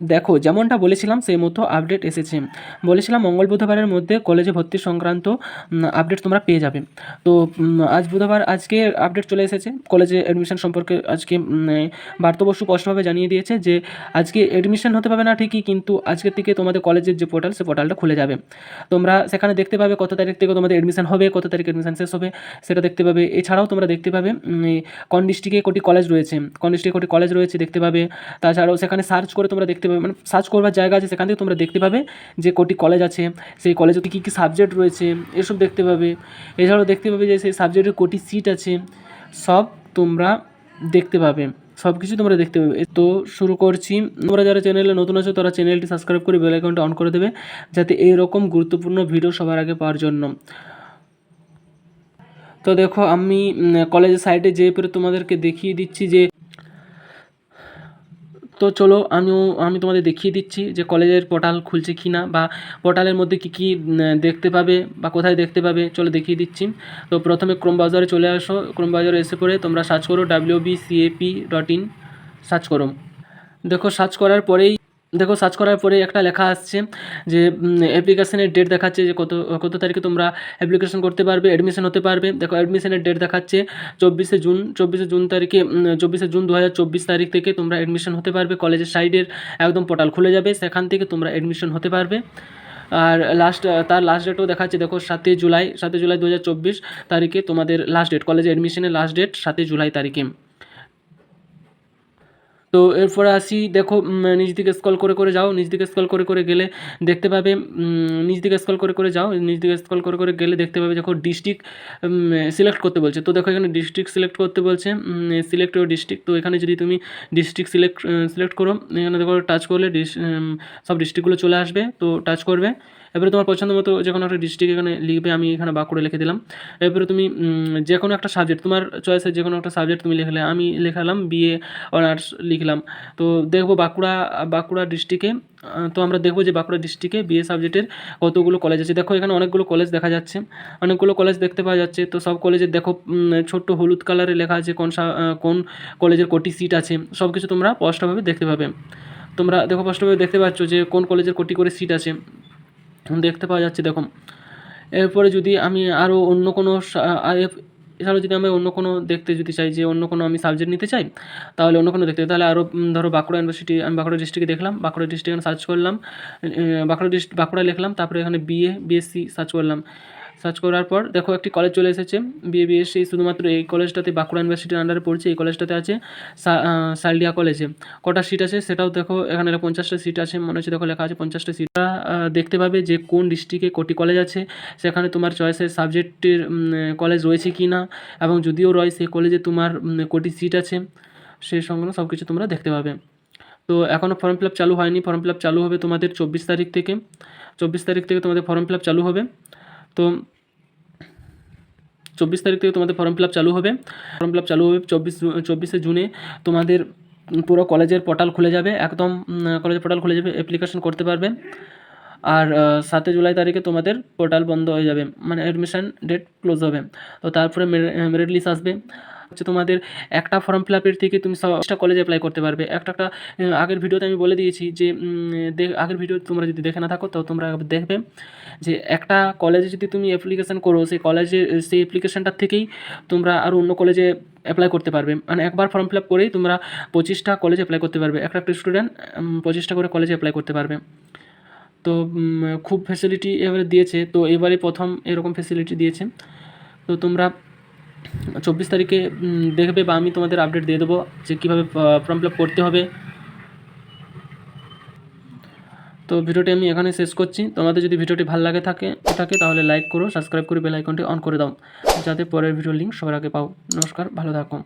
দেখো, যেমনটা বলেছিলাম, সেই মতো আপডেট এসেছে। বলেছিলাম, মঙ্গল বুধবারের মধ্যে কলেজে ভর্তি সংক্রান্ত আপডেট তোমরা পেয়ে যাবে। তো আজ বুধবার আজকে আপডেট চলে এসেছে। কলেজে অ্যাডমিশন সম্পর্কে আজকে বার্তবর্ষ স্পষ্টভাবে জানিয়ে দিয়েছে যে, আজকে অ্যাডমিশন হতে পারবে না ঠিকই, কিন্তু আজকের থেকে তোমাদের কলেজের যে পোর্টাল সে পোর্টালটা খুলে যাবে। তোমরা সেখানে দেখতে পাবে কত তারিখ থেকে তোমাদের অ্যাডমিশন হবে, কত তারিখ অ্যাডমিশন শেষ হবে, সেটা দেখতে পাবে। এছাড়াও তোমরা দেখতে পাবে কোন ডিস্ট্রিক্টে কোটি কলেজ রয়েছে। কোন ডিস্ট্রিক্টে কোটি কলেজ রয়েছে, দেখতে পাবে। তাছাড়াও সেখানে সার্চ করে তোমরা দেখতে পাবে মানে সার্চ করবার জায়গা আছে, সেখান থেকে তোমরা দেখতে পাবে যে কোটি কলেজ আছে, সেই কলেজে কী কী সাবজেক্ট রয়েছে, এসব দেখতে পাবে। এছাড়াও দেখতে পাবে যে সেই সাবজেক্টের কোটি সিট আছে, সব তোমরা দেখতে পাবে, সব কিছু তোমরা দেখতে পাবে। তো শুরু করছি। তোমরা যারা চ্যানেলে নতুন আছো, তারা চ্যানেলটি সাবস্ক্রাইব করে বেল আইকনটা অন করে দেবে, যাতে এইরকম গুরুত্বপূর্ণ ভিডিও সবার আগে পাওয়ার জন্য। তো দেখো, আমি কলেজের সাইডে যেয়ে পরে তোমাদেরকে দেখিয়ে দিচ্ছি যে তো চলো, আমিও, আমি তোমাদের দেখিয়ে দিচ্ছি যে কলেজের পোর্টাল খুলছে কি না বা পোর্টালের মধ্যে কি কি দেখতে পাবে বা কোথায় দেখতে পাবে, চলো দেখিয়ে দিচ্ছি। তো প্রথমে ক্রোম ব্রাউজারে চলে আসো। ক্রোম ব্রাউজারে এসে পরে তোমরা সার্চ করো W B CAP dot in search করো। দেখো সার্চ করার পরেই দেখো সার্চ করার পরে একটা লেখা আসছে যে অ্যাপ্লিকেশনের ডেট দেখাচ্ছে যে কত কত তারিখে তোমরা অ্যাপ্লিকেশন করতে পারবে অ্যাডমিশন হতে পারবে। দেখো অ্যাডমিশনের ডেট দেখাচ্ছে চব্বিশে জুন চব্বিশে জুন তারিখে চব্বিশে জুন দু হাজার চব্বিশ তারিখ থেকে তোমরা অ্যাডমিশন হতে পারবে। কলেজের সাইডের একদম পোর্টাল খুলে যাবে, সেখান থেকে তোমরা অ্যাডমিশন হতে পারবে। আর লাস্ট তার লাস্ট ডেটও দেখাচ্ছে, দেখো, সাতই জুলাই সাতই জুলাই দু হাজার চব্বিশ তারিখে তোমাদের লাস্ট ডেট কলেজে অ্যাডমিশনের লাস্ট ডেট সাতই জুলাই তারিখে। তো এরপরে আসি, দেখো নিচ দিকে স্কল করে করে যাও নিচ দিকে স্কল করে করে গেলে দেখতে পাবে নিচ দিকে স্কল করে করে যাও নিচ দিকে স্কল করে করে গেলে দেখতে পাবে, দেখো ডিস্ট্রিক্ট সিলেক্ট করতে বলছে। তো দেখো, এখানে ডিস্ট্রিক্ট সিলেক্ট করতে বলছে সিলেক্ট ইউর ডিস্ট্রিক্ট তো এখানে যদি তুমি ডিস্ট্রিক্ট সিলেক্ট সিলেক্ট করো, এখানে দেখো টাচ করলে সব ডিস্ট্রিক্টগুলো চলে আসবে। তো টাচ করবে। এবারে তোমার পছন্দ মতো যে কোনো একটা ডিস্ট্রিক্ট এখানে লিখবে, আমি এখানে বাঁকুড়া লিখে দিলাম। এরপরে তুমি যে কোনো একটা সাবজেক্ট তোমার চয়েসে যে কোনো একটা সাবজেক্ট তুমি লিখলে, আমি লেখালাম বিএ অনার্স লিখলাম। তো দেখব বাঁকুড়া বাঁকুড়া ডিস্ট্রিক্টে তো আমরা দেখব যে বাঁকুড়া ডিস্ট্রিক্টে বিএ সাবজেক্টের কতগুলো কলেজ আছে। দেখো এখানে অনেকগুলো কলেজ দেখা যাচ্ছে, অনেকগুলো কলেজ দেখতে পাওয়া যাচ্ছে। তো সব কলেজের দেখো ছোট্ট হলুদ কালারে লেখা আছে কোন কোন কলেজের কটি সিট আছে। সব কিছু তোমরা স্পষ্টভাবে দেখতে পাবে। তোমরা দেখো স্পষ্টভাবে দেখতে পাচ্ছ যে কোন কলেজের কোটি করে সিট আছে। দেখতে পাওয়া যাচ্ছে দেখো এরপরে যদি আমি আরও অন্য কোনো এছাড়াও যদি আমি অন্য কোনো দেখতে যদি চাই যে অন্য কোনো আমি সাবজেক্ট নিতে চাই, তাহলে অন্য কোনো দেখতে তাহলে আরও ধরো বাঁকুড়া ইউনিভার্সিটি আমি বাঁকুড়া ডিস্ট্রিক্টে দেখলাম, বাঁকুড়া ডিস্ট্রিক্টে সার্চ করলাম বাঁকুড়া ডিস্ট্রিক্ট বাঁকুড়া লিখলাম, তারপরে এখানে বিএ বিএসসি সার্চ করলাম। সার্চ করার পর দেখো একটি কলেজ চলে এসেছে। বিএ বিএসসি শুধুমাত্র এই কলেজটাতে বাঁকুড়া ইউনিভার্সিটির আন্ডারে পড়ছে। এই কলেজটাতে আছে সালডিয়া কলেজে কটা সিট আছে সেটাও দেখো, এখানে পঞ্চাশটা সিট আছে। মনে হচ্ছে দেখো লেখা আছে পঞ্চাশটা সিট দেখতে পাবে যে কোন ডিস্ট্রিক্টে কোটি কলেজ আছে। সেখানে তোমার চয়েসের সাবজেক্টের কলেজ রয়েছে কি না এবং যদিও রয়, সেই কলেজে তোমার কোটি সিট আছে সেই সংক্রান্ত সব কিছু তোমরা দেখতে পাবে। তো এখনও ফর্ম ফিল আপ চালু হয়নি। ফর্ম ফিল আপ চালু হবে তোমাদের চব্বিশ তারিখ থেকে। চব্বিশ তারিখ থেকে তোমাদের ফর্ম ফিল আপ চালু হবে। তো চব্বিশ তারিখ থেকে তোমাদের ফর্ম ফিল আপ চালু হবে। ফর্ম ফিল আপ চালু হবে চব্বিশ চব্বিশে জুনে। তোমাদের পুরো কলেজের পোর্টাল খুলে যাবে। একদম কলেজের পোর্টাল খুলে যাবে অ্যাপ্লিকেশন করতে পারবে। আর সাতই জুলাই তারিখে তোমাদের পোর্টাল বন্ধ হয়ে যাবে। মানে অ্যাডমিশান ডেট ক্লোজ হবে। তো তারপরে মেরিট লিস্ট আসবে। হচ্ছে তোমাদের একটা ফর্ম ফিল আপের থেকে তুমি সবটা কলেজে অ্যাপ্লাই করতে পারবে। একটা একটা আগের ভিডিওতে আমি বলে দিয়েছি যে আগের ভিডিও তোমরা যদি দেখে না থাকো, তো তোমরা দেখবে যে একটা কলেজে যদি তুমি অ্যাপ্লিকেশন করো, সেই কলেজে সেই অ্যাপ্লিকেশানটার থেকেই তোমরা আরও অন্য কলেজে অ্যাপ্লাই করতে পারবে। মানে একবার ফর্ম ফিল আপ করেই তোমরা পঁচিশটা কলেজে অ্যাপ্লাই করতে পারবে। একটা একটা স্টুডেন্ট পঁচিশটা করে কলেজে অ্যাপ্লাই করতে পারবে। তো খুব ফেসিলিটি এবারে দিয়েছে। তো এবারে প্রথম এরকম ফেসিলিটি দিয়েছে। তো তোমরা চব্বিশ তারিখে দেখবে বা আমি তোমাদের আপডেট দিয়ে দেবো যে কীভাবে ফর্ম ফিল আপ করতে হবে। তো ভিডিওটি আমি এখানে শেষ করছি। তোমাদের যদি ভিডিওটি ভালো লাগে থাকে থাকে তাহলে লাইক করো সাবস্ক্রাইব করে বেল আইকনটি অন করে দাও, যাতে পরের ভিডিও লিঙ্ক সবার আগে পাও। নমস্কার, ভালো থাকো।